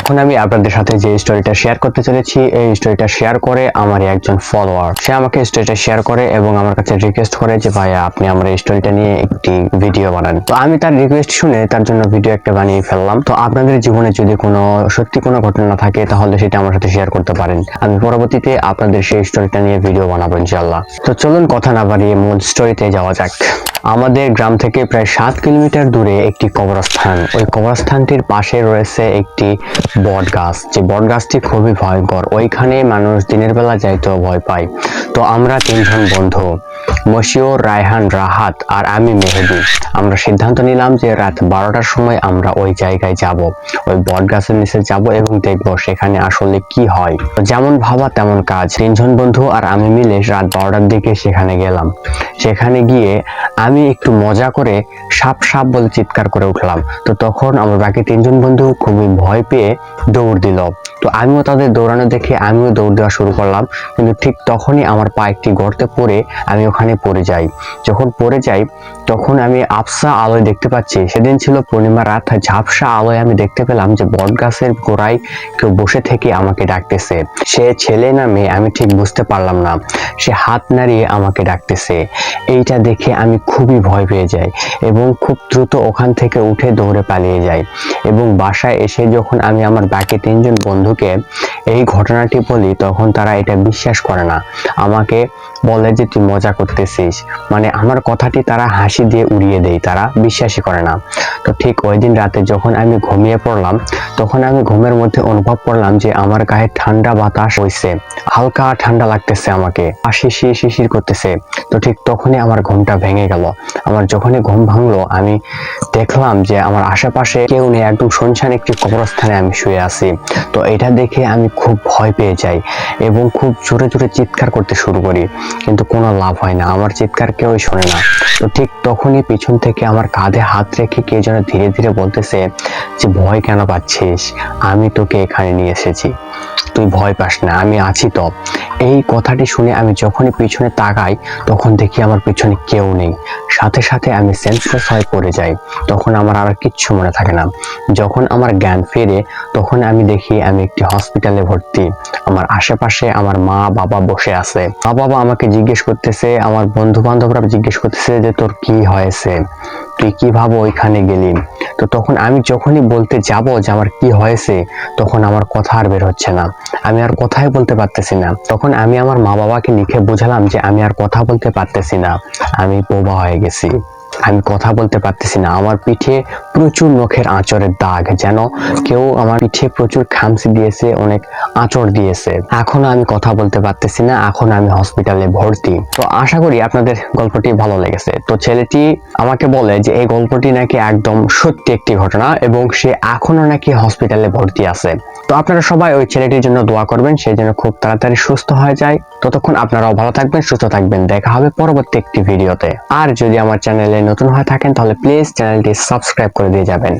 এখন আমি আপনাদের সাথে যে স্টোরিটা শেয়ার করতে চলেছি, এই স্টোরিটা শেয়ার করে আমার একজন ফলোয়ার সে আমাকে স্টোরিটা শেয়ার করে এবং আমার কাছে রিকোয়েস্ট করে যে, ভাইয়া, আপনি আমার এই স্টোরিটা নিয়ে একটি ভিডিও বানান। তো আমি তার রিকোয়েস্ট শুনে তার জন্য ভিডিও একটা বানিয়ে ফেললাম। তো আপনাদের জীবনে যদি কোনো, সত্যি কোনো ঘটনা থাকে, তাহলে সেটা আমার সাথে শেয়ার করতে পারেন। আমি পরবর্তীতে আপনাদের সেই স্টোরিটা নিয়ে ভিডিও বানাবো ইনশাআল্লাহ। তো চলুন কথা না বাড়িয়ে মূল স্টোরিতে যাওয়া যাক। আমাদের গ্রাম থেকে প্রায় সাত কিলোমিটার দূরে একটি কবরস্থান। ওই কবরস্থানটির পাশে রয়েছে একটি বট গাছ যে বট গাছটি খুবই ভয়ঙ্কর। ওইখানে মানুষ দিনের বেলা যাইতেও ভয় পায়। তো আমরা তিনজন বন্ধু মশিউর রায়হান, রাহাত আর আমি মেহেদি। আমরা সিদ্ধান্ত নিলাম যে রাত বারোটার সময় আমরা ওই জায়গায় যাব। ওই বট গাছের নিচে যাব এবং দেখব সেখানে আসলে কি হয়। যেমন ভাবা তেমন কাজ। তিনজন বন্ধু আর আমি মিলে রাত বারোটার দিকে সেখানে গেলাম। সেখানে গিয়ে আমি একটু মজা করে সাপ সাপ বলে চিৎকার করে উঠলাম। তো তখন আমার বাকি তিনজন বন্ধু খুবই ভয় পেয়ে দৌড় দিল। তো আমিও তাদের দৌড়ানো দেখে আমিও দৌড় দেওয়া শুরু করলাম। কিন্তু ঠিক তখনই আমার পা একটি গর্তে পড়ে আমি ওখানে পড়ে যাই। যখন পড়ে যাই, তখন আমি আফসা আলোয় দেখতে পাচ্ছি। সেদিন ছিল পূর্ণিমা রাত ঝাপসা আলোয় আমি দেখতে পেলাম যে বট গাছের গোড়ায় কেউ বসে থেকে আমাকে ডাকতেছে। সে ছেলে না মেয়ে, আমি ঠিক বুঝতে পারলাম না। সে হাত নাড়িয়ে আমাকে ডাকতেছে। এইটা দেখে আমি খুবই ভয় পেয়ে যাই এবং খুব দ্রুত ওখান থেকে উঠে দৌড়ে পালিয়ে যাই। এবং বাসায় এসে যখন আমি আমার বাকি তিনজন বন্ধুকে এই ঘটনাটি বলি তখন তারা এটা বিশ্বাস করে না। আমাকে বলে যে তুই মজা করতেছিস। মানে আমার কথাটি তারা হাসি দিয়ে উড়িয়ে দেয়, তারা বিশ্বাসই করে না। তো ঠিক ওই দিন রাতে যখন আমি ঘুমিয়ে পড়লাম, তখন আমি ঘুমের মধ্যে অনুভব করলাম যে আমার গায়ে ঠান্ডা বাতাস হইছে হালকা ঠান্ডা লাগতেছে আমাকে আর শিশির শিশির করতেছে। তো ঠিক তখনই আমার ঘুমটা ভেঙে গেল। আমার যখনই ঘুম ভাঙলো, আমি দেখলাম যে আমার আশেপাশে কেউ নেই, একদম শুনশান একটি কবরস্থানে আমি শুয়ে আছি। তো এটা দেখে আমি খুব ভয় পেয়ে যাই এবং খুব জোরে জোরে চিৎকার করতে শুরু করি। কিন্তু কোনো লাভ হয় না। আমার চিৎকার কেউই শোনে না। ঠিক তখনই পিছন থেকে আমার কাঁধে হাত রেখে কে যেন ধীরে ধীরে বলতেছে যে, ভয় কেন পাচ্ছিস? আমি তোকে এখানে নিয়ে এসেছি। তুই ভয় পাস না, আমি আছি তো। এই কথাটি শুনে আমি যখনই পিছনে তাকাই, তখন দেখি আমার পিছনে কেউ নেই। সাথে সাথে আমি সেন্সলেস হয়ে পড়ে যাই। তখন আমার আর কিচ্ছু মনে থাকে না। যখন আমার জ্ঞান ফেরে, তখন আমি দেখি আমি একটি হসপিটালে ভর্তি। আমার আশেপাশে আমার মা বাবা বসে আছে। মা বাবা আমাকে জিজ্ঞেস করতেছে, আমার বন্ধু বান্ধবরা জিজ্ঞেস করতেছে যে তোর কি হয়েছে? তুই কীভাবে ওইখানে গেলি? তো তখন আমি যখনই বলতে যাব যে আমার কি হয়েছে, তখন আমার কথা আর বের হচ্ছে না। আমি আর কথাই বলতে পারতেছি না। তখন আমি আমার মা বাবাকে লিখে বোঝালাম যে আমি আর কথা বলতে পারতেছি না। আমি বোবা হয়ে গেছি। আমি কথা বলতে পারতেছি না। আমার পিঠে প্রচুর নখের আঁচড়ের দাগ, যেন কেউ আমার পিঠে প্রচুর খামসি দিয়েছে, অনেক আঁচড় দিয়েছে। এখনও আমি কথা বলতে পারতেছি না, এখন আমি হসপিটালে ভর্তি। তো আশা করি আপনাদের গল্পটি ভালো লেগেছে। তো ছেলেটি আমাকে বলে যে, এই গল্পটি নাকি একদম সত্যি একটি ঘটনা এবং সে এখনও নাকি হসপিটালে ভর্তি আছে। তো আপনারা সবাই ওই ছেলেটির জন্য দোয়া করবেন, সে যেন খুব তাড়াতাড়ি সুস্থ হয়ে যায়। ততক্ষণ আপনারাও ভালো থাকবেন, সুস্থ থাকবেন। দেখা হবে পরবর্তী একটি ভিডিওতে আর যদি আমার চ্যানেলে নতুন হয়ে থাকেন তাহলে প্লিজ চ্যানেলটি সাবস্ক্রাইব করে দিয়ে যাবেন।